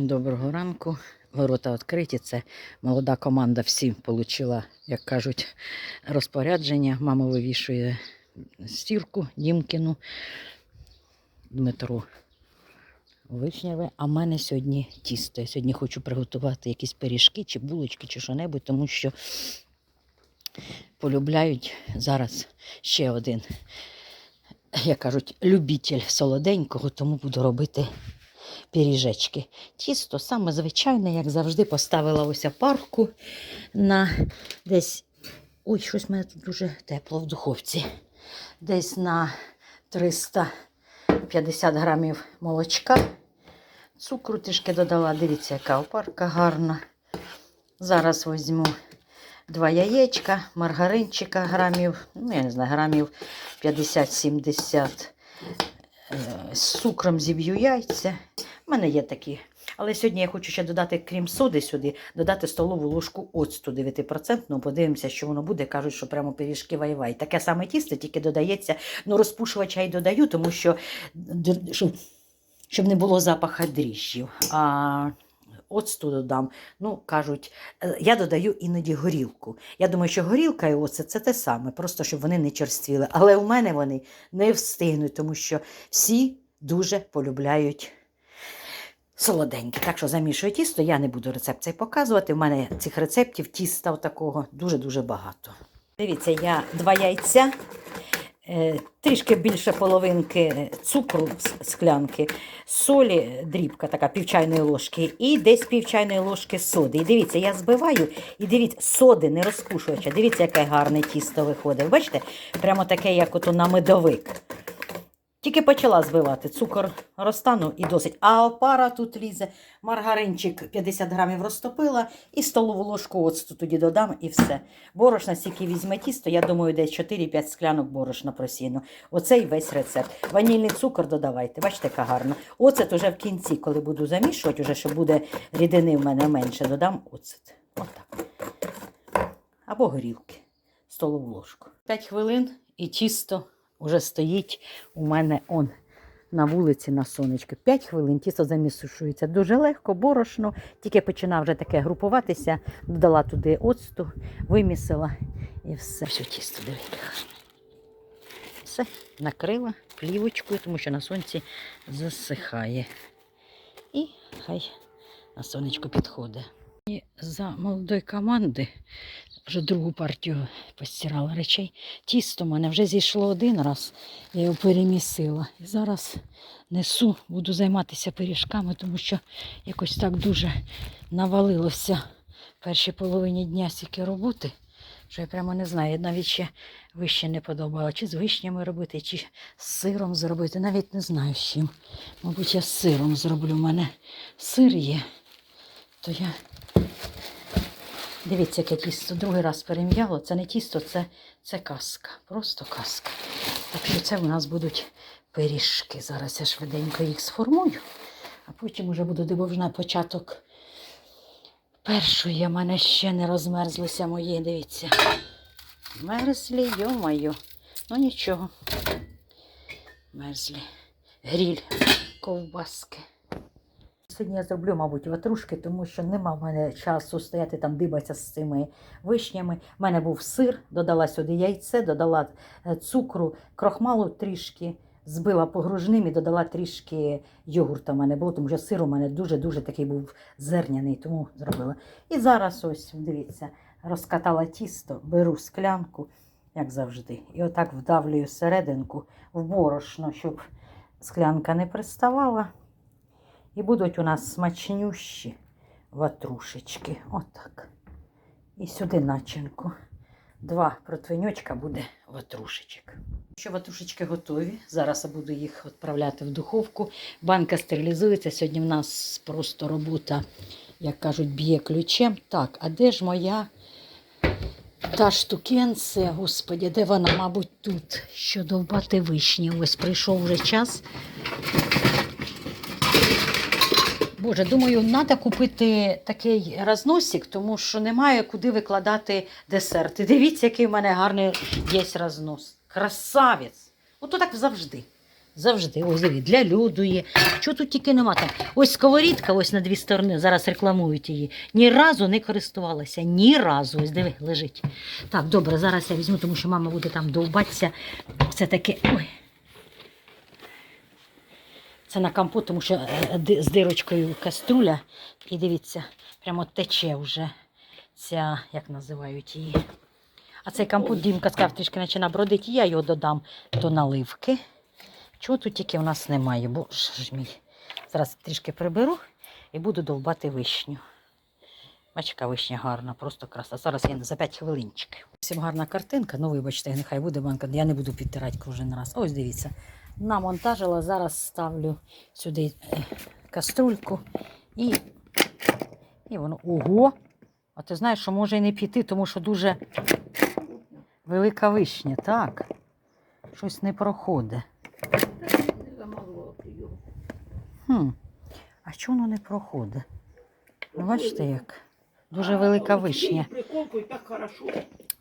Доброго ранку. Ворота відкриті. Це молода команда всі отримала, як кажуть, розпорядження. Мама вивішує стірку Дімкіну, Дмитро Вишнєве. А в мене сьогодні тісто. Я сьогодні хочу приготувати якісь пиріжки чи булочки, чи що-небудь, тому що полюбляють зараз ще один, як кажуть, любитель солоденького, тому буду робити пиріжечки. Тісто саме звичайне, як завжди, поставила ось парку на десь. Ой, щось в мене тут дуже тепло в духовці. Десь на 350 грамів молочка. Цукру трішки додала. Дивіться, яка опарка гарна. Зараз візьму два яєчка, маргаринчика грамів, ну, я не знаю, грамів 50-70. Е, З цукром зіб'ю яйця. У мене є такі. Але сьогодні я хочу ще додати, крім соди сюди, додати столову ложку оцту 9%. Подивимося, що воно буде. Кажуть, що прямо пиріжки вай-вай. Таке саме тісто, тільки додається. Ну, розпушувача й додаю, тому що щоб, не було запаха дріжджів. А оцту додам. Ну, кажуть, е, я додаю іноді горілку. Я думаю, що горілка і оцет це те саме, просто щоб вони не черствіли. Але у мене вони не встигнуть, тому що всі дуже полюбляють солоденьке. Так що замішую тісто, я не буду рецепт цей показувати. У мене цих рецептів тіста такого дуже-дуже багато. Дивіться, я два яйця, трішки більше половинки цукру з склянки, солі, дрібка така півчайної ложки, і десь півчайної ложки соди. І дивіться, я збиваю, і дивіться, соди не розкушувача. Дивіться, яке гарне тісто виходить. Бачите? Прямо таке, як ото на медовик. Тільки почала збивати, цукор розтанув і досить. А опара тут лізе, маргаринчик 50 грамів розтопила і столову ложку оцту тоді додам і все. Борошна стільки візьме тісто, я думаю, десь 4-5 склянок борошна просіну. Оцей весь рецепт. Ванільний цукор додавайте, бачите, яка гарна. Оцет уже в кінці, коли буду замішувати, уже що буде рідини в мене менше, додам оцет. Отак. Або горілки, столову ложку. 5 хвилин і тісто вже стоїть у мене он на вулиці на сонечку. 5 хвилин тісто замісушується. Дуже легко, борошно. Тільки починав вже таке групуватися, додала туди оцту, вимісила і все. Все тісто дивіться. Все, накрила плівочкою, тому що на сонці засихає. І хай на сонечко підходить. І за молодої команди вже другу партію постирала речей. Тісто в мене вже зійшло один раз, я його перемісила. І зараз несу, буду займатися пиріжками, тому що якось так дуже навалилося в першій половині дня стільки роботи, що я прямо не знаю. Я навіть ще вище не подобала, чи з вишнями робити, чи з сиром зробити. Навіть не знаю з чим. Мабуть, я з сиром зроблю. У мене сир є, то я Дивіться, яке тісто другий раз перем'яло. Це не тісто, це, це казка. Просто казка. Так що це в нас будуть пиріжки. Зараз я швиденько їх сформую, а потім вже буду дивовжна початок першої. У мене ще не розмерзлися мої, дивіться. Мерзлі, йо-моє. Ну нічого. Мерзлі. Гріль, ковбаски. Сьогодні я зроблю, мабуть, ватрушки, тому що нема в мене часу стояти там дибатися з цими вишнями. У мене був сир, додала сюди яйце, додала е, цукру, крохмалу трішки, збила погружним і додала трішки йогурта в мене було, тому що сир у мене дуже-дуже такий був зерняний, тому зробила. І зараз ось, дивіться, розкатала тісто, беру склянку, як завжди, і отак вдавлюю серединку в борошно, щоб склянка не приставала. І будуть у нас смачнющі ватрушечки. Отак. І сюди начинку. Два противнючка буде ватрушечок. Що ватрушечки готові. Зараз я буду їх відправляти в духовку. Банка стерилізується. Сьогодні в нас просто робота, як кажуть, б'є ключем. Так, а де ж моя та штукенція, господі, де вона, мабуть, тут? Що довбати вишні. Ось прийшов вже час. Боже, думаю, треба купити такий розносик, тому що немає куди викладати десерти. Дивіться, який в мене гарний є рознос. Красавець. Ото так завжди. Завжди. Ось диви, для люду є. Що тут тільки нема там. Ось сковорідка, ось на дві сторони, зараз рекламують її. Ні разу не користувалася. Ні разу. Ось диви, лежить. Так, добре, зараз я візьму, тому що мама буде там довбатися. Це таке. Ой. Це на компот, тому що е, з дирочкою каструля. І дивіться, прямо тече вже ця, як називають її. А цей компот Дімка сказав, трішки починає бродити, я його додам до наливки. Чого тут тільки в нас немає? Боже ж мій. Зараз трішки приберу і буду довбати вишню. Бачиш, яка вишня гарна, просто краса. Зараз я за 5 хвилинчиків. Всім гарна картинка, ну вибачте, нехай буде банка, я не буду підтирати кожен раз. Ось дивіться. Намонтажила, зараз ставлю сюди е, каструльку і, і воно. Ого! А ти знаєш, що може і не піти, тому що дуже велика вишня, так. Щось не проходить. Хм. А чому воно не проходить? Ну, бачите як? Дуже велика вишня.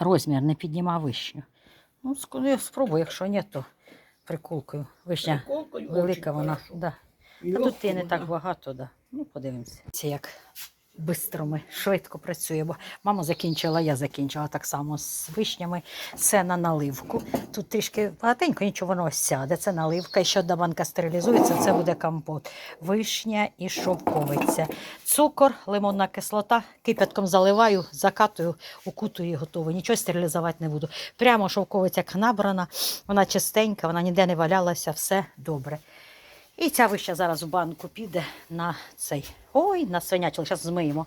Розмір не піднімав вишню. Ну, я спробую, якщо ні, то приколкою. Вишня Приколкою велика вона. Да. А тут і не так багато, да. Ну, подивимося. Це як швидко ми, швидко працює, бо мама закінчила, я закінчила так само з вишнями. Це на наливку. Тут трішки багатенько, нічого воно сяде. Це наливка. І ще одна банка стерилізується, це буде компот. Вишня і шовковиця. Цукор, лимонна кислота, кипятком заливаю, закатую, укутую і готово. Нічого стерилізувати не буду. Прямо шовковиця як набрана, вона чистенька, вона ніде не валялася, все добре. І ця вища зараз в банку піде на цей. Ой, на свинячий, зараз змиємо.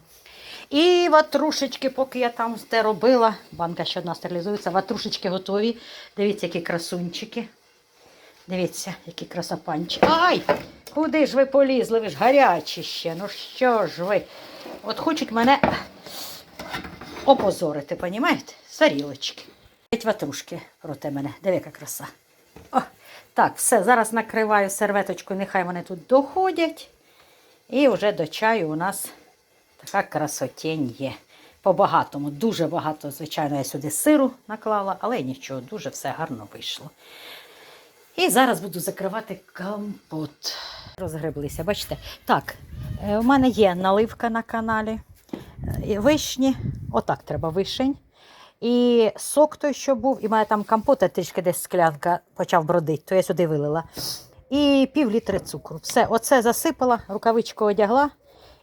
І ватрушечки, поки я там те робила, банка ще одна стерилізується, ватрушечки готові. Дивіться, які красунчики. Дивіться, які красопанчики. Ай! Куди ж ви полізли? Ви ж гарячі ще. Ну що ж ви? От хочуть мене опозорити, понімаєте? Сарілочки. Ватрушки проти мене. Диви, яка краса. Так, все, зараз накриваю серветочкою, нехай вони тут доходять. І вже до чаю у нас така красотень є. По-багатому, дуже багато, звичайно, я сюди сиру наклала, але нічого, дуже все гарно вийшло. І зараз буду закривати компот. Розгреблися, бачите? Так, е, у мене є наливка на каналі. е, Вишні, отак треба вишень. І сок той, що був, і мене там компота трішки десь склянка почав бродити, то я сюди вилила. І пів літри цукру. Все, оце засипала, рукавичку одягла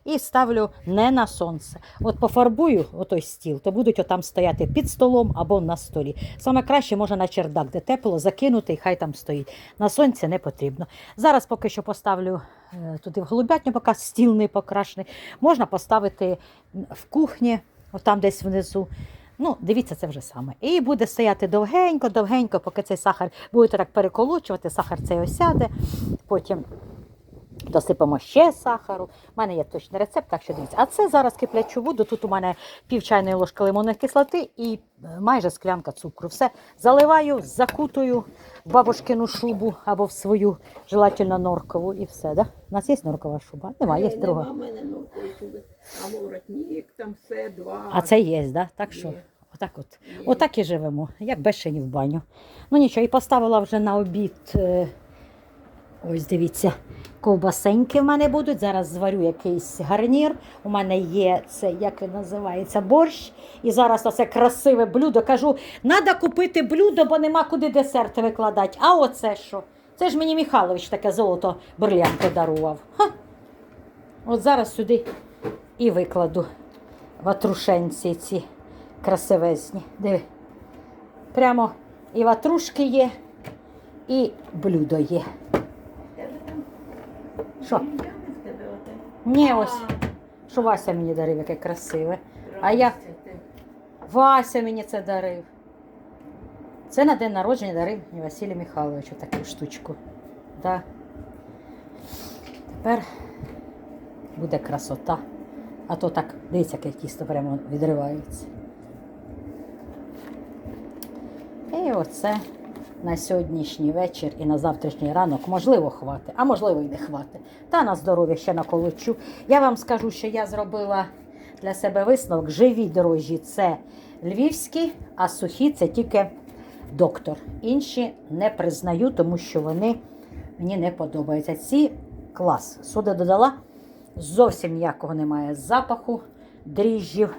і ставлю не на сонце. От пофарбую отой стіл, то будуть отам стояти під столом або на столі. Саме краще можна на чердак, де тепло, закинути і хай там стоїть. На сонці не потрібно. Зараз поки що поставлю е, туди в голубятню, поки стіл не покрашений. Можна поставити в кухні, отам десь внизу. Ну, дивіться, це вже саме. І буде стояти довгенько, довгенько, поки цей сахар будете так переколочувати, сахар цей осяде. Потім досипемо ще сахару. У мене є точний рецепт, так що дивіться. А це зараз киплячу воду. Тут у мене пів чайної ложки лимонної кислоти і е, майже склянка цукру. Все заливаю, закутую в бабушкину шубу або в свою желательно норкову і все. Да? У нас є норкова шуба? Немає, є друга. Нема в мене норкової шуби. А воротник, там все, два. А це є, да? так що? Є. Отак от. Отак і живемо, як бешені в баню. Ну нічого, і поставила вже на обід. Ось дивіться, ковбасеньки в мене будуть. Зараз зварю якийсь гарнір. У мене є це, як він називається, борщ. І зараз оце красиве блюдо. Кажу, треба купити блюдо, бо нема куди десерт викладати. А оце що? Це ж мені Михайлович таке золото бурлян подарував. Ха. От зараз сюди і викладу ватрушенці ці красивезні. Диви. Прямо і ватрушки є, і блюдо є. Що? Ні, ось, що Вася мені дарив, яке красиве. А я Вася мені це дарив. Це на день народження дарив мені Василій Михайлович таку штучку. Да. Тепер буде красота. А то так, дивіться, яке тісто прямо відривається. І оце на сьогоднішній вечір і на завтрашній ранок можливо хвати, а можливо і не хвати. Та на здоров'я ще наколочу. Я вам скажу, що я зробила для себе висновок. Живі дрожжі це львівські, а сухі це тільки доктор. Інші не признаю, тому що вони мені не подобається. Ці клас. Сода додала, зовсім ніякого немає запаху, дріжджів.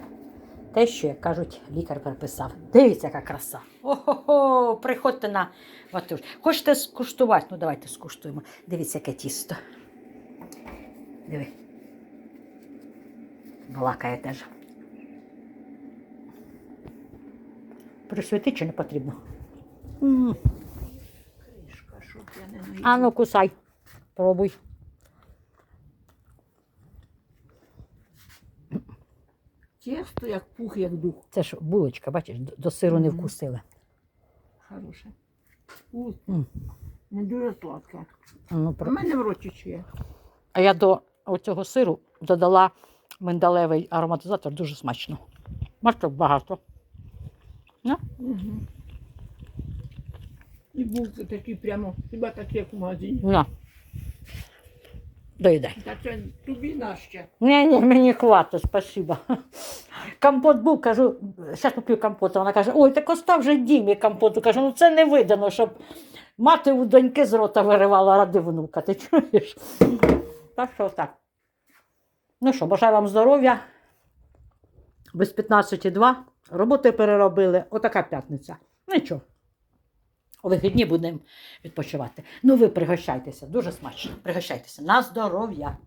Те, що, як кажуть, лікар приписав. Дивіться, яка краса. Ого-го, приходьте на ватуш. Хочете скуштувати? Ну, давайте скуштуємо. Дивіться, яке тісто. Диви. Балакає теж. Присвяти чи не потрібно? Кришка, щоб я не наїла. А ну кусай. Пробуй. Тісто як пух, як дух. Це ж булочка, бачиш, до, сиру не Мгм. вкусили. Хороше. Вкусно. Не дуже сладке. Ну, У про... мене в роті ще. А я до оцього сиру додала миндалевий ароматизатор дуже смачно. Бачите, багато. Угу. І булки такі прямо, хіба такі, як в магазині. На. Доїдай. Та це тобі наще. Ні, ні, мені хватить, спасибо. Компот був, кажу, зараз поп'ю компоту. Вона каже, ой, так остав же Дімі компоту. Кажу, ну це не видано, щоб мати у доньки з рота виривала ради внука. Ти чуєш? Так що так. Ну що, бажаю вам здоров'я. Без 15,2. Роботи переробили. Отака п'ятниця. Нічого. Вихідні будемо відпочивати. Ну, ви пригощайтеся, дуже смачно. Пригощайтеся. На здоров'я.